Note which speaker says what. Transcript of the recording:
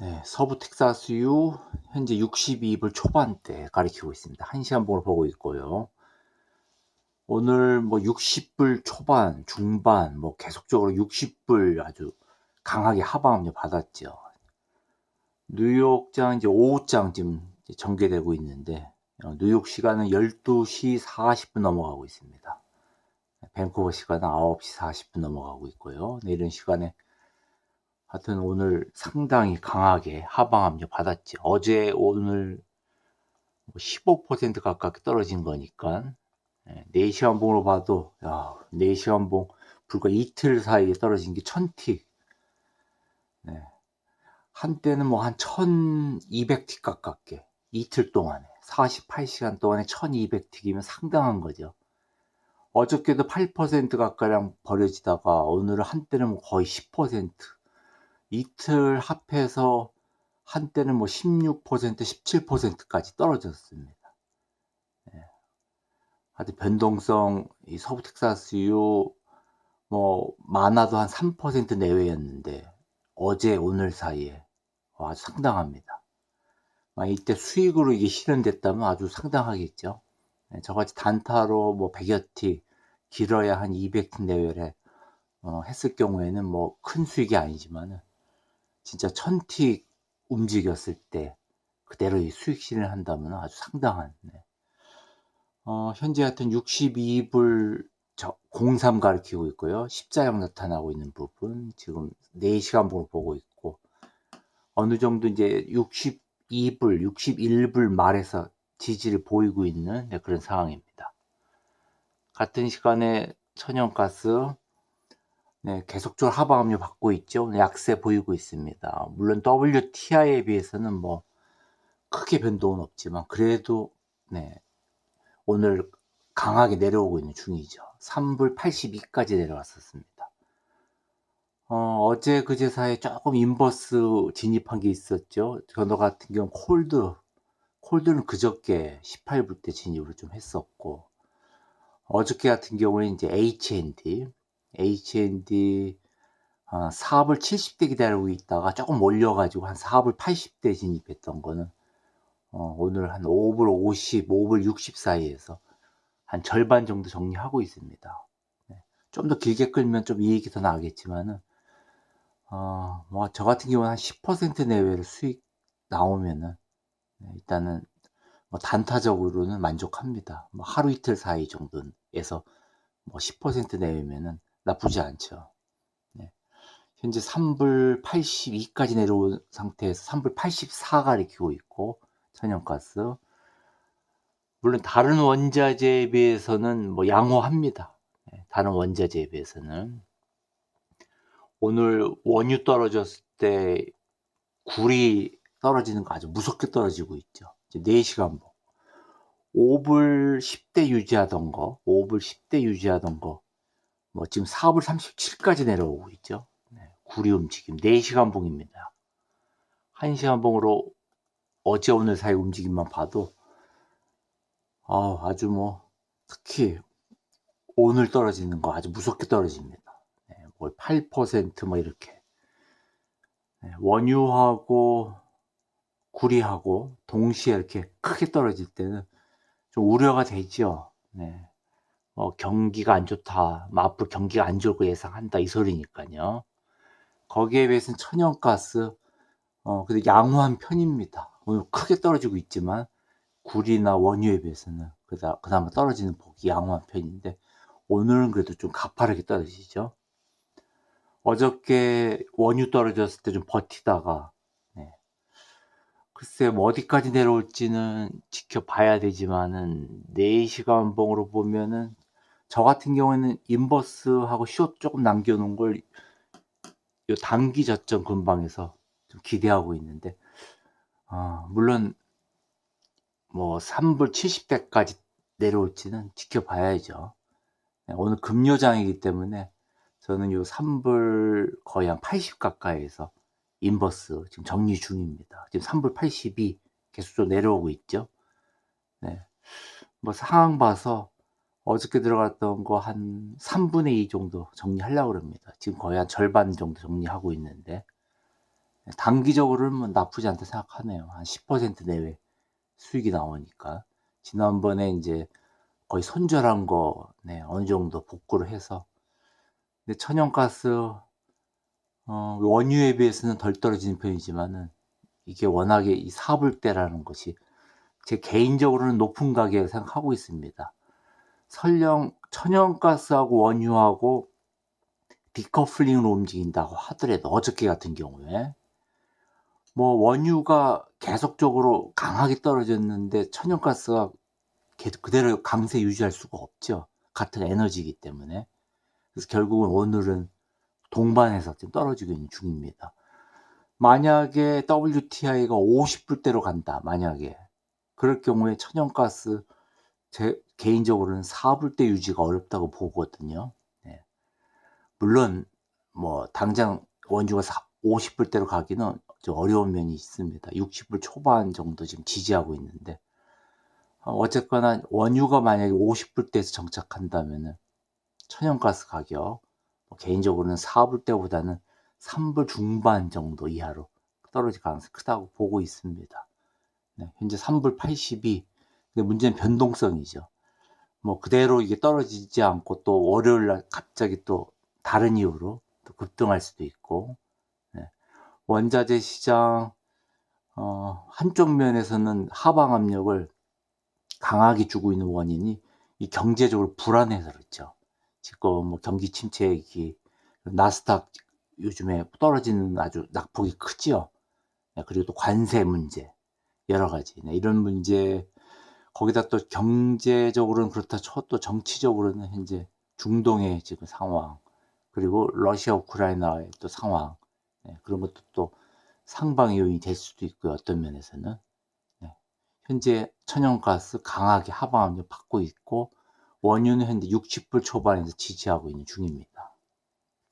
Speaker 1: 네, 서부 텍사스유 현재 62불 초반대 가리키고 있습니다. 1시간 봉을 보고 있고요. 오늘 뭐 60불 초반, 중반, 뭐 계속적으로 60불 아주 강하게 하방압력 받았죠. 뉴욕장 이제 오후장 지금 이제 전개되고 있는데 어, 뉴욕 시간은 12시 40분 넘어가고 있습니다. 밴쿠버 시간은 9시 40분 넘어가고 있고요. 내일은 시간에 하여튼 오늘 상당히 강하게 하방 압력 받았지. 어제 오늘 15% 가깝게 떨어진 거니까 4시간 봉으로 봐도 야, 4시간 봉 불과 이틀 사이에 떨어진 게 천틱. 네. 한때는 뭐 한 1200틱 가깝게 이틀 동안에 48시간 동안에 1200틱이면 상당한 거죠. 어저께도 8% 가까이랑 버려지다가 오늘은 한때는 뭐 거의 10% 이틀 합해서 한때는 뭐 16%, 17%까지 떨어졌습니다. 예. 하여튼 변동성 이 서부 텍사스유 뭐 많아도 한 3% 내외였는데 어제 오늘 사이에 아주 상당합니다. 이때 수익으로 이게 실현됐다면 아주 상당하겠죠. 예, 저같이 단타로 뭐 100여 티 길어야 한 200티 내외를 어, 했을 경우에는 뭐 큰 수익이 아니지만은 진짜 천틱 움직였을 때 그대로 이 수익 실현을 한다면 아주 상당한 네. 어, 현재 하여튼 62불 03 가리키고 있고요. 십자형 나타나고 있는 부분 지금 4시간 봉을 보고 있고 어느 정도 이제 62불, 61불 말에서 지지를 보이고 있는 네, 그런 상황입니다. 같은 시간에 천연가스 네, 계속적으로 하방 압력 받고 있죠. 약세 보이고 있습니다. 물론 WTI에 비해서는 뭐 크게 변동은 없지만 그래도 네, 오늘 강하게 내려오고 있는 중이죠. 3불 82까지 내려왔었습니다. 어, 제 그제 사이에 조금 인버스 진입한 게 있었죠. 전너 같은 경우 콜드, 콜드는 그저께 18불 때 진입을 좀 했었고, 어저께 같은 경우는 이제 HND, HND 어, 4불 70대 기다리고 있다가 조금 올려가지고 한 4불 80대 진입했던 거는 어, 오늘 한 5불 50, 5불 60 사이에서 한 절반 정도 정리하고 있습니다. 네. 좀더 길게 끌면 좀 이익이 더 나겠지만은 어, 뭐 저 같은 경우는 한 10% 내외로 수익 나오면은 네, 일단은 뭐 단타적으로는 만족합니다. 뭐 하루 이틀 사이 정도에서 뭐 10% 내외면은 나쁘지 않죠. 네. 현재 3불 82까지 내려온 상태에서 3불 84가 리키고 있고 천연가스 물론 다른 원자재에 비해서는 뭐 양호합니다. 네. 다른 원자재에 비해서는 오늘 원유 떨어졌을 때 굴이 떨어지는 거 아주 무섭게 떨어지고 있죠. 이제 4시간 보 5불 10대 유지하던 거, 5불 10대 유지하던 거, 뭐 지금 4불 37까지 내려오고 있죠. 네, 구리 움직임 4시간 봉입니다. 1시간 봉으로 어제 오늘 사이 움직임만 봐도 아, 아주 뭐 특히 오늘 떨어지는 거 아주 무섭게 떨어집니다. 네, 뭐8%뭐 이렇게 네, 원유하고 구리하고 동시에 이렇게 크게 떨어질 때는 좀 우려가 되죠. 네. 어, 경기가 안 좋다, 뭐 앞으로 경기가 안 좋을 거 예상한다 이 소리니까요. 거기에 비해서는 천연가스 어, 근데 양호한 편입니다. 오늘 크게 떨어지고 있지만 구리나 원유에 비해서는 그다, 그나마 떨어지는 폭이 양호한 편인데 오늘은 그래도 좀 가파르게 떨어지죠. 어저께 원유 떨어졌을 때 좀 버티다가 네. 글쎄 뭐 어디까지 내려올지는 지켜봐야 되지만은 4시간 봉으로 보면은 저 같은 경우에는 인버스하고 숏 조금 남겨놓은 걸 요 단기 저점 근방에서 좀 기대하고 있는데 어, 물론 뭐 3불 70대까지 내려올지는 지켜봐야죠. 네, 오늘 금요장이기 때문에 저는 요 3불 거의 한 80 가까이에서 인버스 지금 정리 중입니다. 지금 3불 82 계속 내려오고 있죠. 네. 뭐 상황 봐서 어저께 들어갔던 거 한 3분의 2 정도 정리하려고 합니다. 지금 거의 한 절반 정도 정리하고 있는데 단기적으로는 뭐 나쁘지 않다 생각하네요. 한 10% 내외 수익이 나오니까. 지난번에 이제 거의 손절한 거, 네, 어느 정도 복구를 해서. 근데 천연가스, 어, 원유에 비해서는 덜 떨어지는 편이지만은 이게 워낙에 이 사불대라는 것이 제 개인적으로는 높은 가격을 생각하고 있습니다. 설령 천연가스하고 원유하고 디커플링으로 움직인다고 하더라도 어저께 같은 경우에 뭐 원유가 계속적으로 강하게 떨어졌는데 천연가스가 계속 그대로 강세 유지할 수가 없죠. 같은 에너지이기 때문에. 그래서 결국은 오늘은 동반해서 지금 떨어지고 있는 중입니다. 만약에 WTI가 50불대로 간다. 만약에 그럴 경우에 천연가스 제 개인적으로는 4불대 유지가 어렵다고 보거든요. 네. 물론 뭐 당장 원주가 50불대로 가기는 좀 어려운 면이 있습니다. 60불 초반 정도 지금 지지하고 있는데 어, 어쨌거나 원유가 만약에 50불대에서 정착한다면은 천연가스 가격 뭐 개인적으로는 4불대보다는 3불 중반 정도 이하로 떨어질 가능성이 크다고 보고 있습니다. 네, 현재 3불 82. 근데 문제는 변동성이죠. 뭐 그대로 이게 떨어지지 않고 또 월요일 날 갑자기 또 다른 이유로 또 급등할 수도 있고 네. 원자재 시장 어, 한쪽 면에서는 하방 압력을 강하게 주고 있는 원인이 이 경제적으로 불안해서 그렇죠. 지금 뭐 경기 침체기 나스닥 요즘에 떨어지는 아주 낙폭이 크지요. 네, 그리고 또 관세 문제 여러 가지 네, 이런 문제 거기다 또 경제적으로는 그렇다 쳐도 정치적으로는 현재 중동의 지금 상황 그리고 러시아 우크라이나의 또 상황 네, 그런 것도 또 상방 요인이 될 수도 있고요 어떤 면에서는 네, 현재 천연가스 강하게 하방 압력 받고 있고 원유는 현재 60불 초반에서 지지하고 있는 중입니다.